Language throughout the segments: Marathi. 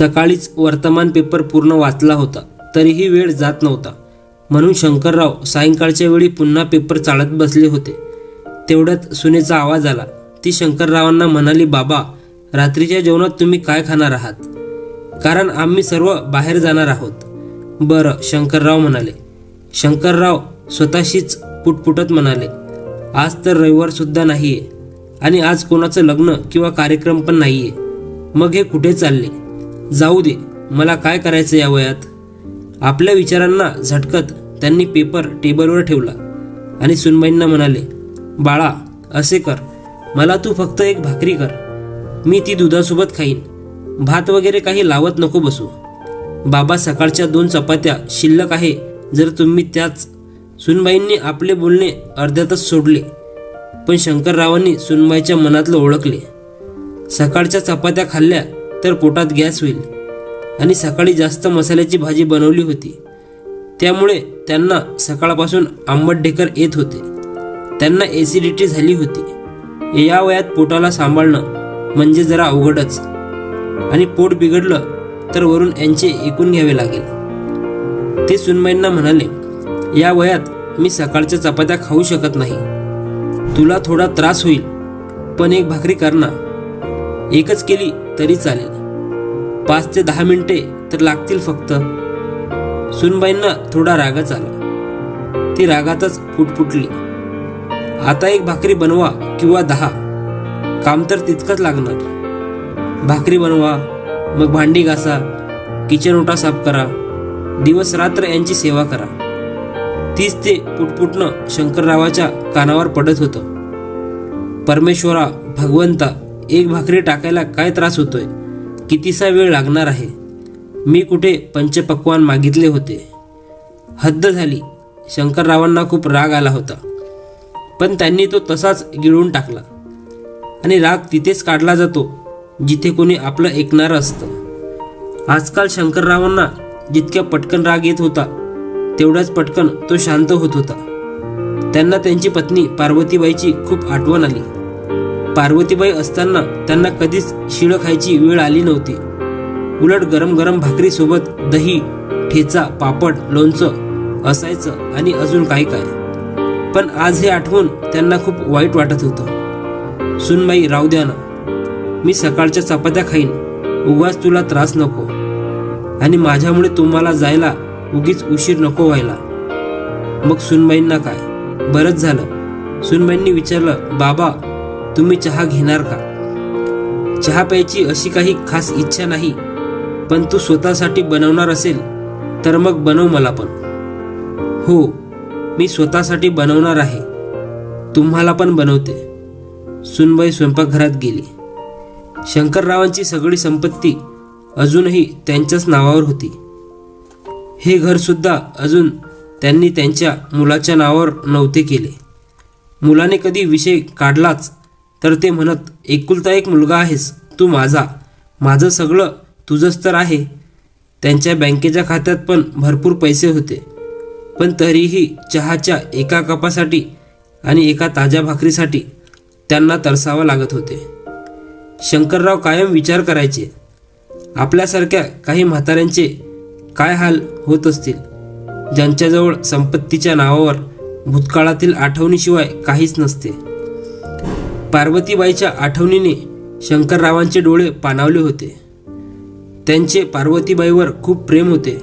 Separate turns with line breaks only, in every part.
सकाळीच वर्तमान पेपर पूर्ण वाचला होता. तरीही वेळ जात नव्हता. म्हणून शंकरराव सायंकाळच्या वेळी पुन्हा पेपर चाळत बसले होते. तेवढ्यात सुनेचा आवाज आला. ती शंकररावांना म्हणाली बाबा रात्रीच्या जेवणात तुम्ही काय खाणार आहात? कारण आम्ही सर्व बाहेर जाणार आहोत. बरं शंकरराव म्हणाले. शंकरराव स्वतःशीच पुटपुटत म्हणाले आज तर रविवार सुद्धा नाहीये आणि आज कोणाचं लग्न किंवा कार्यक्रम पण नाहीये. मग हे कुठे चालले? जाऊ दे मला काय करायचं या वयात? आपल्या विचारांना झटकत त्यांनी पेपर टेबलवर ठेवला आणि सुनबाईंना म्हणाले बाळा असे कर. मला तू फक्त एक भाकरी कर. मी ती दुधासोबत खाईन. भात वगैरे काही लावत नको बसू. बाबा सकाळच्या दोन चपात्या शिल्लक आहे. जर तुम्ही त्याच सुनबाईंनी आपले बोलणे अर्ध्यातच सोडले पण शंकररावांनी सुनबाईच्या मनातलं ओळखले. सकाळच्या चपात्या खाल्ल्या तर पोटात गॅस होईल. आणि सकाळी जास्त मसाल्याची भाजी बनवली होती. त्यामुळे त्यांना सकाळपासून आंबट ढेकर येत होते. त्यांना ॲसिडिटी झाली होती. या वयात पोटाला सांभाळणं म्हणजे जरा अवघडच. आणि पोट बिघडलं तर वरून यांचे ऐकून घ्यावे लागेल. ते सुनबाईंना म्हणाले या वयात मी सकाळच्या चपात्या खाऊ शकत नाही. तुला थोडा त्रास होईल पण एक भाकरी करणार एकच केली तरी चालेल. पाच ते दहा मिनिटे तर लागतील फक्त. सुनबाईंना थोडा रागच आला. ती रागातच फुटफुटली. आता एक भाकरी बनवा किंवा दहा. काम तर तितकंच लागणार. भाकरी बनवा मग भांडी घासा किचन ओटा साफ करा दिवस रात्र यांची सेवा करा. तीच ते पुटपुटणं शंकररावाच्या कानावर पडत होतं. परमेश्वरा भगवंता एक भाकरी टाकायला काय त्रास होतोय? कितीसा वेळ लागणार आहे? मी कुठे पंचपक्वान मागितले होते? हद्द झाली. शंकररावांना खूप राग आला होता. पण त्यांनी तो तसाच गिळून टाकला. आणि राग तिथेच काढला जातो जिथे कोणी आपलं ऐकणारं असतं. आजकाल शंकररावांना जितक्या पटकन राग येत होता तेवढ्याच पटकन तो शांत होत होता. त्यांना त्यांची पत्नी पार्वतीबाईची खूप आठवण आली. पार्वतीबाई असताना त्यांना कधीच शिळं खायची वेळ आली नव्हती. उलट गरम गरम भाकरीसोबत दही ठेचा पापड लोणचं असायचं आणि अजून काय काय. पण आज हे आठवून त्यांना खूप वाईट वाटत होतं. सुनबाई राहू द्या ना. मी सकाळच्या चपात्या खाईन. उगाच तुला त्रास नको. आणि माझ्यामुळे तुम्हाला जायला उगीच उशीर नको व्हायला. मग सुनबाईंना काय? बरंच झालं. सुनबाईंनी विचारलं बाबा तुम्ही चहा घेणार का? चहा प्यायची अशी काही खास इच्छा नाही पण तू स्वतःसाठी बनवणार असेल तर मग बनव मला पण. हो मी स्वतःसाठी बनवणार आहे. तुम्हाला पण बनवते. सुनबाई स्वयंपाकघरात गेली. शंकररावांची सगळी संपत्ती अजूनही त्यांच्याच नावावर होती. हे घरसुद्धा अजून त्यांनी त्यांच्या मुलाच्या नावावर नव्हते केले. मुलाने कधी विषय काढलाच तर ते म्हणत एकुलता एक मुलगा आहेस तू माझा. माझं सगळं तुझंच तर आहे. त्यांच्या बँकेच्या खात्यात पण भरपूर पैसे होते. पण तरीही चहाच्या एका कपासाठी आणि एका ताज्या भाकरीसाठी त्यांना तरसावं लागत होते. शंकरराव कायम विचार करायचे. आपल्यासारख्या काही म्हाताऱ्यांचे काय हाल होत असतील? ज्यांच्याजवळ संपत्तीच्या नावावर भूतकाळातील आठवणीशिवाय काहीच नसते. पार्वतीबाईच्या आठवणीने शंकररावांचे डोळे पाणावले होते. त्यांचे पार्वतीबाईवर खूप प्रेम होते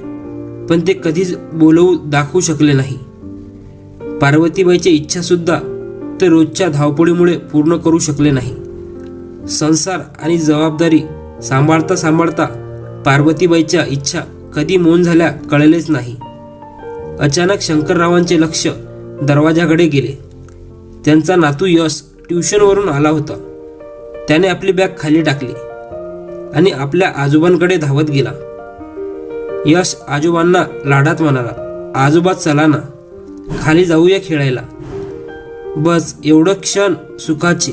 पण ते कधीच बोलवू दाखवू शकले नाही. पार्वतीबाईची इच्छासुद्धा ते रोजच्या धावपळीमुळे पूर्ण करू शकले नाही. संसार आणि जबाबदारी सांभाळता सांभाळता पार्वतीबाईच्या इच्छा कधी मौन झाल्या कळलेच नाही. अचानक शंकररावांचे लक्ष दरवाजाकडे गेले. त्यांचा नातू यश ट्युशनवरून आला होता. त्याने आपली बॅग खाली टाकली आणि आपल्या आजोबांकडे धावत गेला. यश आजोबांना लाडात म्हणाला आजोबा चला ना. खाली जाऊया खेळायला. बस एवढं क्षण सुखाचे.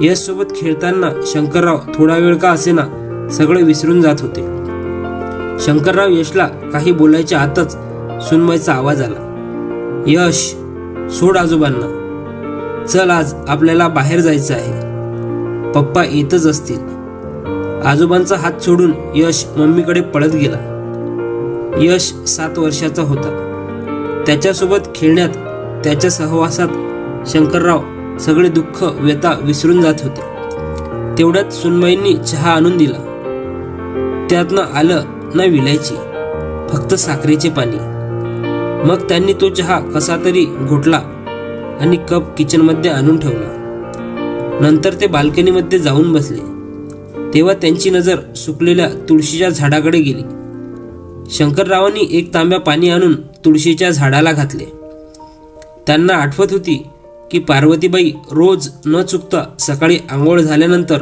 यशसोबत खेळताना शंकरराव थोडा वेळ का असेना सगळे विसरून जात होते. शंकरराव यशला काही बोलायच्या आतच सुनमयचा आवाज आला यश सोड आजोबांना. चल आज आपल्याला बाहेर जायचं आहे. पप्पा येतच असतील. आजोबांचा हात सोडून यश मम्मीकडे पळत गेला. यश सात वर्षाचा होता. त्याच्यासोबत खेळण्यात त्याच्या सहवासात शंकरराव सगळे दुःख व्यथा विसरून जात होते. तेवढ्यात सुनबाईंनी चहा आणून दिला. त्यातनं आलं ना विलायची फक्त साखरेचे पाणी. मग त्यांनी तो चहा कसा तरी घोटला आणि कप किचनमध्ये आणून ठेवला. नंतर ते बाल्कनीमध्ये जाऊन बसले. तेव्हा त्यांची नजर सुकलेल्या तुळशीच्या झाडाकडे गेली. शंकररावांनी एक तांब्या पाणी आणून तुळशीच्या झाडाला घातले. त्यांना आठवत होती की पार्वतीबाई रोज न चुकता सकाळी आंघोळ झाल्यानंतर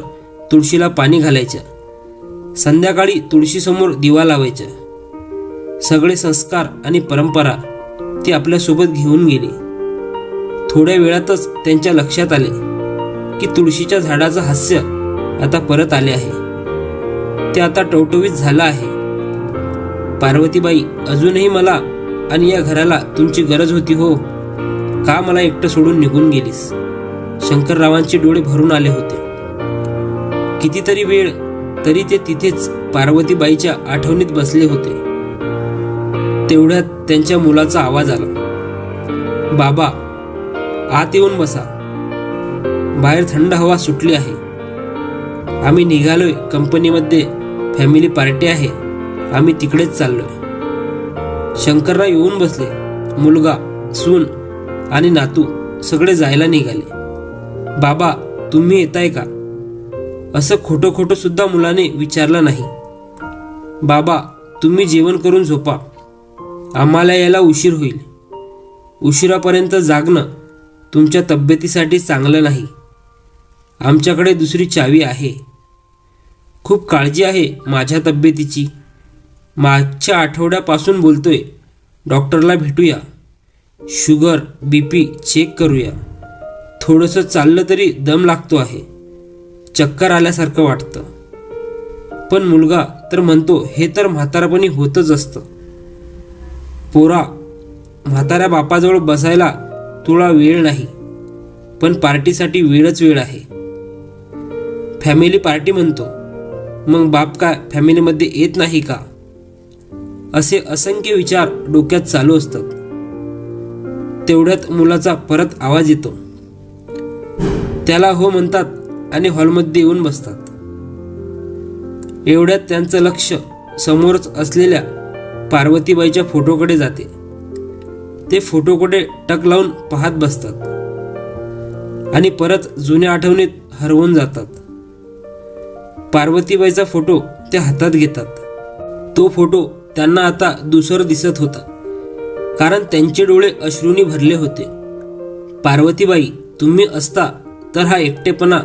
तुळशीला पाणी घालायच्या. संध्याकाळी तुळशीसमोर दिवा लावायच्या. सगळे संस्कार आणि परंपरा ती आपल्यासोबत घेऊन गेली. थोड्या वेळातच त्यांच्या लक्षात आले की तुळशीच्या झाडाचं हास्य आता परत आले आहे. ते आता टवटवीत झालं आहे. पार्वतीबाई अजूनही मला आणि या घराला तुमची गरज होती हो. का मला एकटं सोडून निघून गेलीस? शंकररावांचे डोळे भरून आले होते. कितीतरी वेळ तरी ते तिथेच पार्वतीबाईच्या आठवणीत बसले होते. तेवढ्यात त्यांच्या मुलाचा आवाज आला. बाबा आत येऊन बसा. बाहेर थंड हवा सुटली आहे. आम्ही निघालोय. कंपनीमध्ये फॅमिली पार्टी आहे. आम्ही तिकडेच चाललोय. शंकरराव येऊन बसले. मुलगा सून आणि नातू सगळे जायला निघाले. बाबा तुम्ही येताय का? असं खोटं खोटं सुद्धा मुलाने विचारलं नाही. बाबा तुम्ही जेवण करून झोपा. आम्हाला यायला उशीर होईल. उशिरापर्यंत जागणं तुमच्या तब्येतीसाठी चांगलं नाही. आमच्याकडे दुसरी चावी आहे. खूप काळजी आहे माझ्या तब्येतीची. मागच्या आठवड्यापासून बोलतोय. डॉक्टरला भेटूया. शुगर बी पी चेक करूया. थोडंसं चाललं तरी दम लागतो आहे. चक्कर आल्यासारखं वाटतं. पण मुलगा तर म्हणतो हे तर म्हातारपणी होतच असतं. पोरा म्हाताऱ्या बापाजवळ बसायला तुला वेळ नाही पण पार्टीसाठी वेळच वेळ आहे. फॅमिली पार्टी म्हणतो मग बाप काय फॅमिलीमध्ये येत नाही का? असे असंख्य विचार डोक्यात चालू असतात. तेवढ्यात मुलाचा परत आवाज येतो. त्याला हो म्हणतात आणि हॉलमध्ये येऊन बसतात. एवढ्यात त्यांचं लक्ष समोरच असलेल्या पार्वतीबाईच्या फोटोकडे जाते. ते फोटो कुठे टक लावून पाहत बसतात. आणि परत जुन्या आठवणीत हरवून जातात. पार्वतीबाईचा फोटो ते हातात घेतात. तो फोटो त्यांना आता दुसरं दिसत होता. कारण त्यांचे डोळे अश्रूंनी भरले होते. पार्वतीबाई तुम्ही असता तर हा एकटेपणा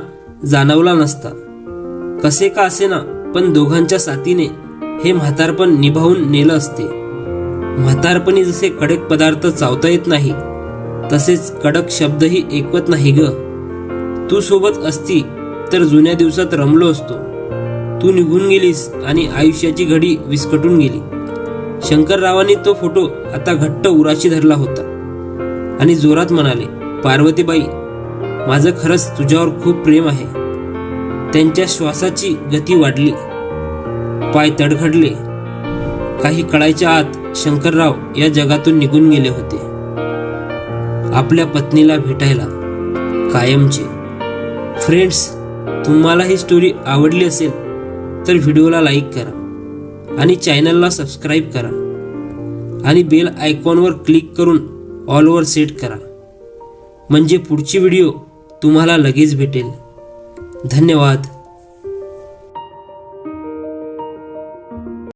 जाणवला नसता. कसे का असे ना पण दोघांच्या साथीने हे म्हातारपण निभावून नेलं असते. म्हातारपणी जसे कडक पदार्थ चावता येत नाही तसेच कडक शब्दही ऐकवत नाही ग. तू सोबत असती तर जुन्या दिवसात रमलो असतो. तू निघून गेलीस आणि आयुष्याची घडी विस्कटून गेली. शंकररावांनी तो फोटो आता घट्ट उराशी धरला होता. आणि जोरात म्हणाले पार्वतीबाई माझं खरंच तुझ्यावर खूप प्रेम आहे. त्यांच्या श्वासाची गती वाढली. पाय तडखडले. काही कळायच्या आत शंकरराव या जगातून निघून गेले होते. आपल्या पत्नीला भेटायला कायमचे. फ्रेंड्स तुम्हाला ही स्टोरी आवडली असेल तर व्हिडिओला लाईक करा आणि चॅनलला सबस्क्राईब करा आणि बेल आयकॉनवर क्लिक करून ऑलवर सेट करा. म्हणजे पुढची व्हिडिओ तुम्हाला लगेच भेटेल. धन्यवाद.